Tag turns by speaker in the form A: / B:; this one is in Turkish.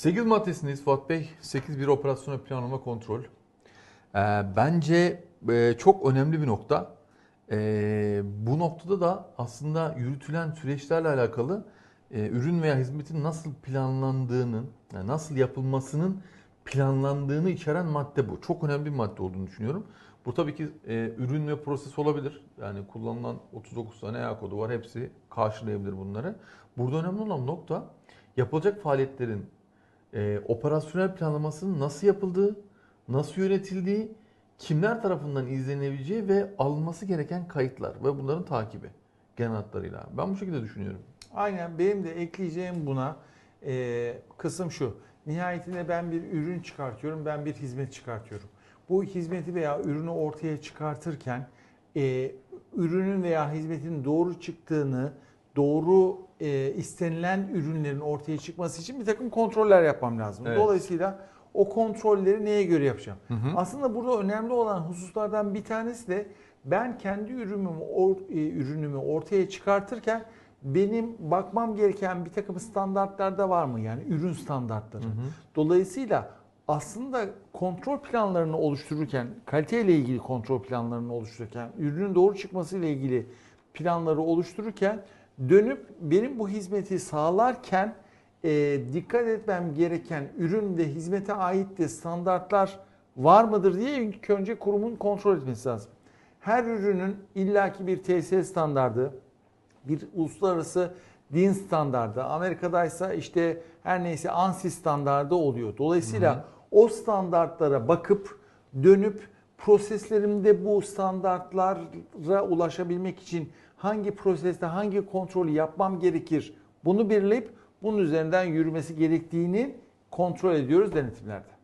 A: 8 maddesindeyiz Fuat Bey. 8 bir operasyonel planlama kontrol. Ee, bence e, çok önemli bir nokta. Ee, bu noktada da aslında yürütülen süreçlerle alakalı e, ürün veya hizmetin nasıl planlandığının, yani nasıl yapılmasının planlandığını içeren madde bu. Çok önemli bir madde olduğunu düşünüyorum. Bu tabii ki e, ürün ve proses olabilir. Yani kullanılan 39 tane EA kodu var. Hepsi karşılayabilir bunları. Burada önemli olan nokta yapılacak faaliyetlerin e, operasyonel planlamasının nasıl yapıldığı, nasıl yönetildiği, kimler tarafından izlenebileceği ve alınması gereken kayıtlar ve bunların takibi genel hatlarıyla. Ben bu şekilde düşünüyorum.
B: Aynen benim de ekleyeceğim buna e, kısım şu. Nihayetinde ben bir ürün çıkartıyorum, ben bir hizmet çıkartıyorum. Bu hizmeti veya ürünü ortaya çıkartırken e, ürünün veya hizmetin doğru çıktığını, doğru e, istenilen ürünlerin ortaya çıkması için bir takım kontroller yapmam lazım.
A: Evet.
B: Dolayısıyla o kontrolleri neye göre yapacağım?
A: Hı hı.
B: Aslında burada önemli olan hususlardan bir tanesi de ben kendi ürünümü, or- e, ürünümü ortaya çıkartırken benim bakmam gereken bir takım standartlar da var mı? Yani ürün standartları.
A: Hı hı.
B: Dolayısıyla aslında kontrol planlarını oluştururken, kaliteyle ilgili kontrol planlarını oluştururken, ürünün doğru çıkması ile ilgili planları oluştururken dönüp benim bu hizmeti sağlarken e, dikkat etmem gereken ürün ve hizmete ait de standartlar var mıdır diye ilk önce kurumun kontrol etmesi lazım. Her ürünün illaki bir TSE standardı, bir uluslararası din standardı, Amerika'daysa işte her neyse ANSI standardı oluyor. Dolayısıyla
A: Hı hı.
B: o standartlara bakıp dönüp proseslerimde bu standartlara ulaşabilmek için hangi proseste hangi kontrolü yapmam gerekir bunu belirleyip bunun üzerinden yürümesi gerektiğini kontrol ediyoruz denetimlerde.